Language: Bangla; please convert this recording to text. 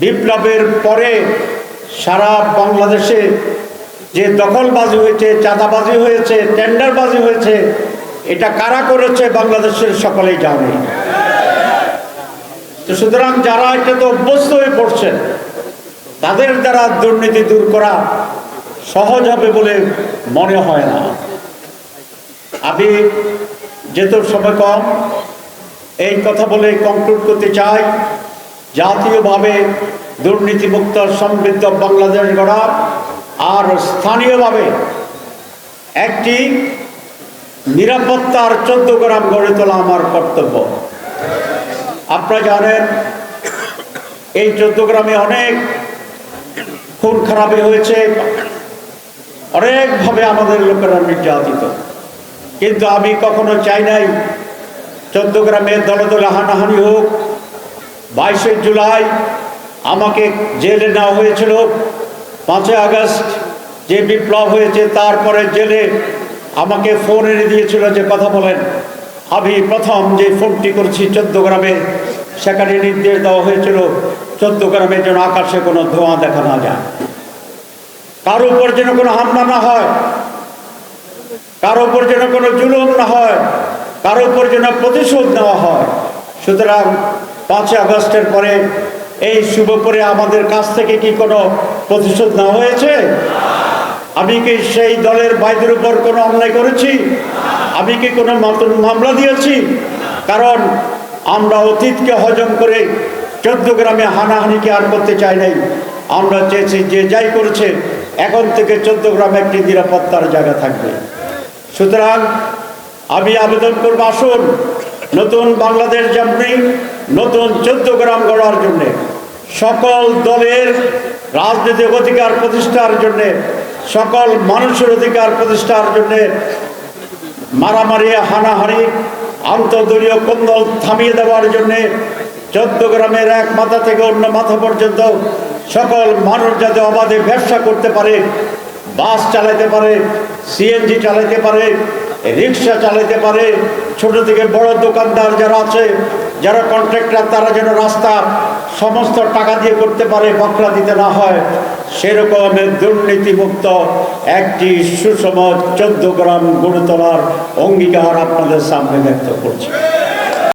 বিপ্লবের পরে সারা বাংলাদেশে যে দখলবাজি হয়েছে, চাঁদাবাজি হয়েছে, টেন্ডারবাজি হয়েছে, এটা কারা করেছে বাংলাদেশের সকলেই জানে। তো সুতরাং যারা এটাতে অভ্যস্ত হয়ে পড়ছেন, তাদের দ্বারা দুর্নীতি দূর করা সহজ হবে বলে মনে হয় না। আমি যেহেতু সময় কম, এই কথা বলে কনক্লুড করতে চাই। জাতীয়ভাবে দুর্নীতিমুক্ত সমৃদ্ধ বাংলাদেশ গড়া আর স্থানীয়ভাবে একটি নিরাপত্তার চোদ্দ গ্রাম গড়ে তোলা আমার কর্তব্য। আপনারা জানেন, এই চোদ্দ গ্রামে অনেক খুন খারাপি হয়েছে, অনেকভাবে আমাদের লোকেরা নির্যাতিত। কিন্তু আমি কখনো চাই নাই, চোদ্দ গ্রামে দলে দলে হানাহানি হোক বাইশে জুলাই আমাকে জেলে নেওয়া হয়েছিল। পাঁচই আগস্ট যে বিপ্লব হয়েছে, তারপরে জেলে আমাকে ফোন এনে দিয়েছিল যে কথা বলেন। আমি প্রথম যে ফোনটি করছি চোদ্দ গ্রামে, সেখানে নির্দেশ দেওয়া হয়েছিল, চোদ্দ গ্রামের যেন আকাশে কোনো ধোঁয়া দেখা না যায়। কারও উপর যেন কোনো হামলা না হয়, কারও উপর যেন কোনো জুলুম না হয়, কারও উপর যেন প্রতিশোধ নেওয়া হয়। সুতরাং পাঁচই আগস্টের পরে এই শুভ করে আমাদের কাছ থেকে কি কোনো প্রতিশোধ নেওয়া হয়েছে? আমি কি সেই দলের বাইদের উপর কোনো অন্যায় করেছি? আমি কি কোনো মামলা দিয়েছি? কারণ আমরা অতীতকে হজম করে চোদ্দ গ্রামে হানাহানিকে আর করতে চাই নাই? আমরা চেয়েছি যে যাই করেছে, এখন থেকে চোদ্দ গ্রামে একটি নিরাপত্তার জায়গা থাকবে। সুতরাং আমি আবেদন করব, আসুন। নতুন বাংলাদেশ যেমনি নতুন চোদ্দ গ্রাম গড়ার জন্যে, সকল দলের রাজনৈতিক অধিকার প্রতিষ্ঠার জন্যে, সকল মানুষের অধিকার প্রতিষ্ঠার জন্যে মারামারি হানাহানি আন্তদলীয় কন্দল থামিয়ে দেওয়ার জন্যে, চোদ্দ গ্রামের এক মাথা থেকে অন্য মাথা পর্যন্ত সকল মানুষ যাতে অবাধে ব্যবসা করতে পারে, বাস চালাতে পারে সিএনজি চালাতে পারে রিক্সা চালাতে পারে, ছোট থেকে বড় দোকানদার যারা আছে, যারা কন্ট্রাক্টর তারা যেন রাস্তা সমস্ত টাকা দিয়ে করতে পারে বকরা দিতে না হয়। সেরকম দুর্নীতিমুক্ত একটি সুষম চোদ্দ গ্রাম গড়ে তোলার অঙ্গীকার আপনাদের সামনে ব্যক্ত করছি।